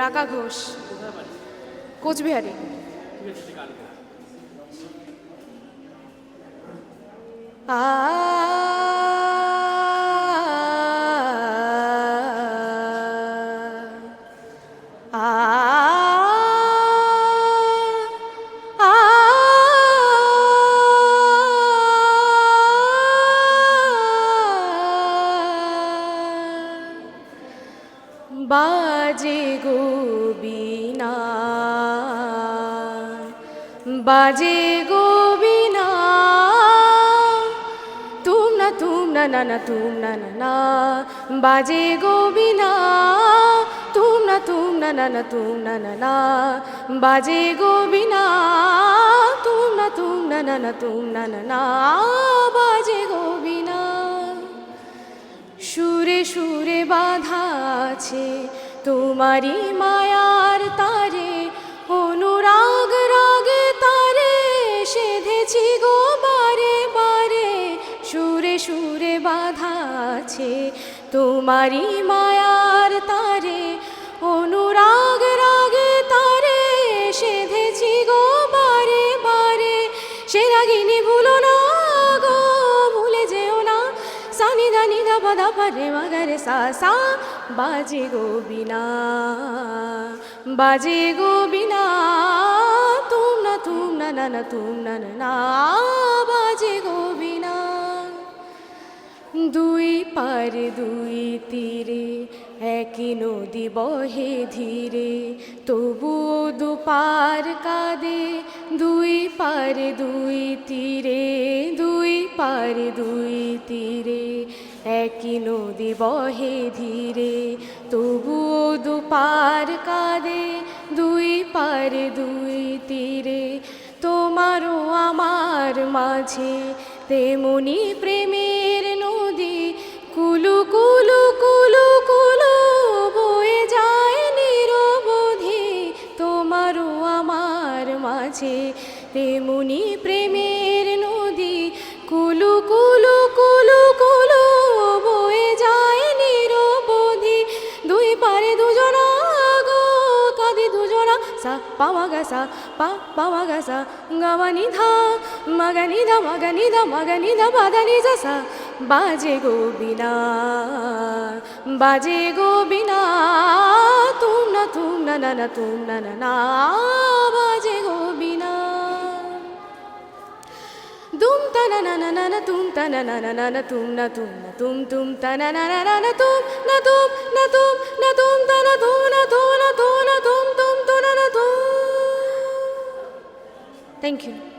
রাকা ঘোষ কোচবিহারি। আ বাজে গোবিনা বাজে গোবিনা তুম না তুম না না না তুম না না না বাজে গোবিনা তুম না তুম না না না তুম না না না বাজে গোবিনা তুম না তুম না না না তুম না না না বাজে সুরে সুরে বাধা আছে, তোমারই মায়ার তারে, অনুরাগ রাগে তারে, সেধেছি গো বারে বারে, সুরে সুরে বাধা আছে, তোমারই মায়ার তারে, অনুরাগ রাগে তারে, সেধেছি গো বারে বারে, সে রাগিনী ভুলো না গো। সানি দানি দা পদা পরে মগরে সা সা। বাজে গোবিনা বাজে গোবিনা। তুম না তুম না না না তুম না না না, বাজে গোবিনা। দুই পারে দুই তীরে একই নদী বহে ধীরে তবু দুপার কাঁদে, দুই পার দুই তীরে, দুই পার দুই তীরে। একই নদী বহে ধীরে তবু দুপার কাঁদে, দুই পার দুই তীরে। তোমারও আমার মাঝে তেমনি প্রেমের নদী কুলু মাঝে তেমনি প্রেমের নদী, কুলু কুলু কুলু কুলু বয়ে যায় নিরবধি দুই পারে দুজনা গো কাঁদি দুজনা সা পাওয়া গেসা পা পাওয়া গেসা গামানি ধা মাগানি ধা মাগানি ধা মাগানি ধা বাদানি সা বাজে গোবিনা বাজে গোবিনা, তুম না তুম না না না, তুম না না না, বাজে গোবিনা na na na na na tum ta na na na na na tum na tum na tum tum ta na na na na na tum na tum na tum na tum ta na tum na tum na tum na tum tum tum na na tum Thank you.